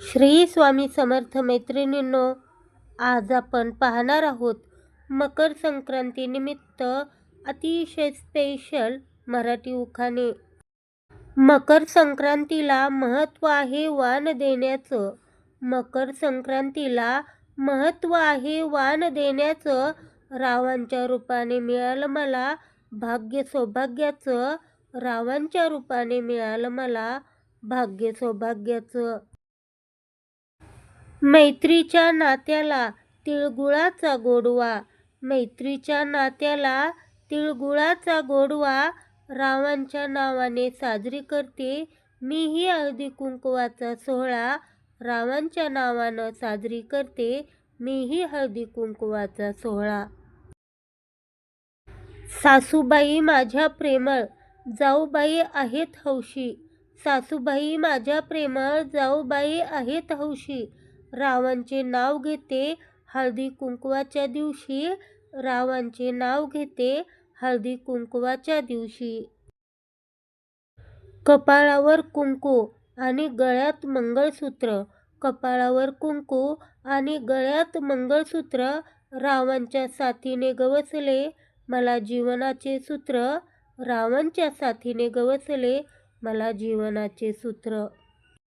श्री स्वामी समर्थ मैत्रिणींनो आज आपण पाहणार आहोत मकर संक्रांतीनिमित्त अतिशय स्पेशल मराठी उखाणे. मकर संक्रांतीला महत्त्व आहे वाण देण्याचं. मकर संक्रांतीला महत्त्व आहे वाण देण्याचं. रावांच्या रूपाने मिळालं मला भाग्य सौभाग्याचं. रावांच्या रूपाने मिळालं मला भाग्य सौभाग्याचं. मैत्रीच्या नात्याला तिळगुळाचा गोडवा. मैत्रीच्या नात्याला तिळगुळाचा गोडवा. रावांच्या नावाने साजरी करते. मीही हळदी कुंकवाचा सोहळा रावांच्या नावानं साजरी करते. मीही हळदी कुंकवाचा सोहळा. सासूबाई माझ्या प्रेमळ जाऊबाई आहेत हौशी. सासूबाई माझ्या प्रेमळ जाऊबाई आहेत हौशी. रावांचे नाव घेते हळदी कुंकवाच्या दिवशी रावांचे नाव घेते हळदी कुंकवाच्या दिवशी. कपाळावर कुंकू आणि गळ्यात मंगळसूत्र. कपाळावर कुंकू आणि गळ्यात मंगळसूत्र रावांच्या साथीने गवसले. मला जीवनाचे सूत्र रावणच्या साथीने गवसले. मला जीवनाचे सूत्र